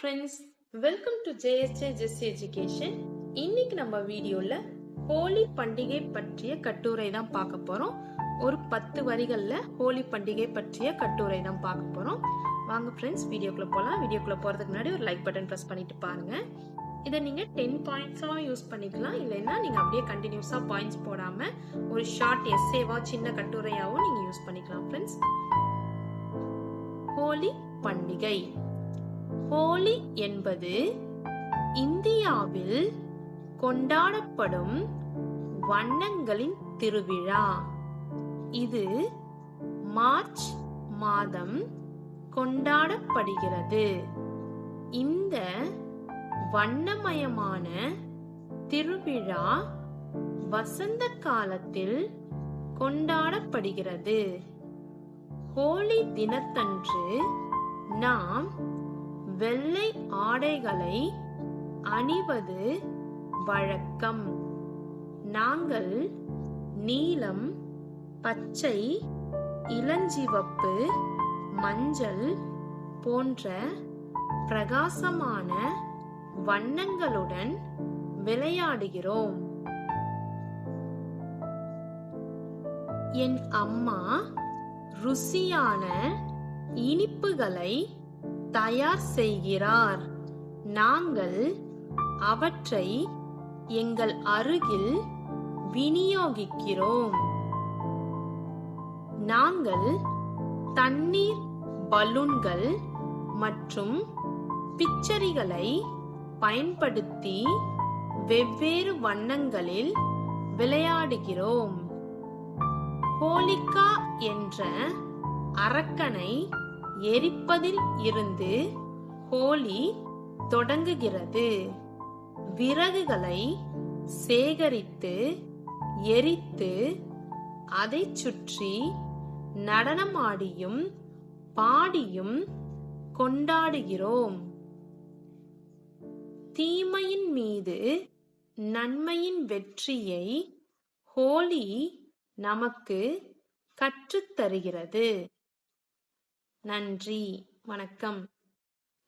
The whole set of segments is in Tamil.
ஃப்ரெண்ட்ஸ் வெல்கம் டு ஜேஎஸ்ஜே ஜெஸ் எஜுகேஷன் இன்னைக்கு நம்ம வீடியோல ஹோலி பண்டிகை பற்றிய கட்டுரை தான் பார்க்க போறோம். ஒரு பத்து வரிகள்ல ஹோலி பண்டிகை பற்றிய கட்டுரை தான் பார்க்க போறோம். வாங்க ஃப்ரெண்ட்ஸ் வீடியோக்குள்ள போகலாம் வீடியோக்குள்ள போறதுக்கு முன்னாடி ஒரு லைக் பட்டன் ப்ரெஸ் பண்ணிட்டு பாருங்க. இதை நீங்க டென் பாயிண்ட்ஸாகவும் யூஸ் பண்ணிக்கலாம். இல்லைன்னா நீங்க அப்படியே கண்டினியூஸா பாயிண்ட்ஸ் போடாம ஒரு ஷார்ட் எஸ்ஏவா சின்ன கட்டுரையாவும் நீங்க யூஸ் பண்ணிக்கலாம் ஃப்ரெண்ட்ஸ் ஹோலி பண்டிகை. ஹோலி என்பது இந்தியாவில் கொண்டாடப்படும் வண்ணங்களின் திருவிழா. இது மார்ச் மாதம் கொண்டாடப்படுகிறது. இந்த வண்ணமயமான திருவிழா வசந்த காலத்தில் கொண்டாடப்படுகிறது. ஹோலி தினத்தன்று நாம் வெள்ளை ஆடைகளை அணிவது வழக்கம். நாங்கள் நீலம் பச்சை இளஞ்சிவப்பு மஞ்சள் போன்ற பிரகாசமான வண்ணங்களுடன் விளையாடுகிறோம். என் அம்மா ருசியான இனிப்புகளை தயார் செய்கிறார். நாங்கள் அவற்றை எங்கள் அருகில் விநியோகிக்கிறோம். நாங்கள் தண்ணீர் பலூன்கள் மற்றும் பிச்சரிகளை பயன்படுத்தி வெவ்வேறு வண்ணங்களில் விளையாடுகிறோம். ஹோலிகா என்ற அரக்கனை எரிப்பதில் இருந்து ஹோலி தொடங்குகிறது. விறகுகளை சேகரித்து எரித்து அதை சுற்றி நடனமாடியும் பாடியும் கொண்டாடுகிறோம். தீமையின் மீது நன்மையின் வெற்றியை ஹோலி நமக்கு கற்றுத்தருகிறது. நன்றி வணக்கம்.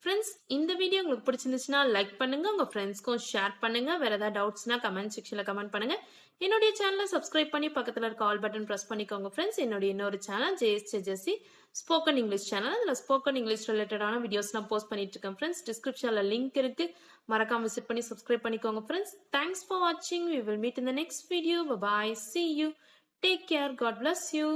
ஃப்ரெண்ட்ஸ் இந்த வீடியோ உங்களுக்கு பிடிச்சிருந்துச்சுன்னா லைக் பண்ணுங்க உங்க ஃப்ரெண்ட்ஸ்க்கும் ஷேர் பண்ணுங்க. வேற ஏதாவது டவுட்ஸ்னா கமெண்ட் செக்ஷன்ல கமெண்ட் பண்ணுங்க. என்னுடைய சேனலை சப்ஸ்கிரைப் பண்ணி பக்கத்துல இருக்க ஆல் பட்டன் பிரஸ் பண்ணிக்கோங்க ஃப்ரெண்ட்ஸ் என்னுடைய இன்னொரு channel JS JC spoken English channel அதில் ஸ்போக்கன் இங்கிலீஷ் ரிலேட்டடான வீடியோஸ் நான் போஸ்ட் பண்ணிட்டு இருக்கேன் ஃப்ரெண்ட்ஸ் டிஸ்கிரிப்ஷனில் லிங்க் இருக்கு. மறக்காம விசிட் பண்ணி சப்ஸ்கிரைப் பண்ணிக்கோங்க ஃப்ரெண்ட்ஸ் தேங்க்ஸ் ஃபார் வாட்சிங் we will meet in next video bye see you take care God bless you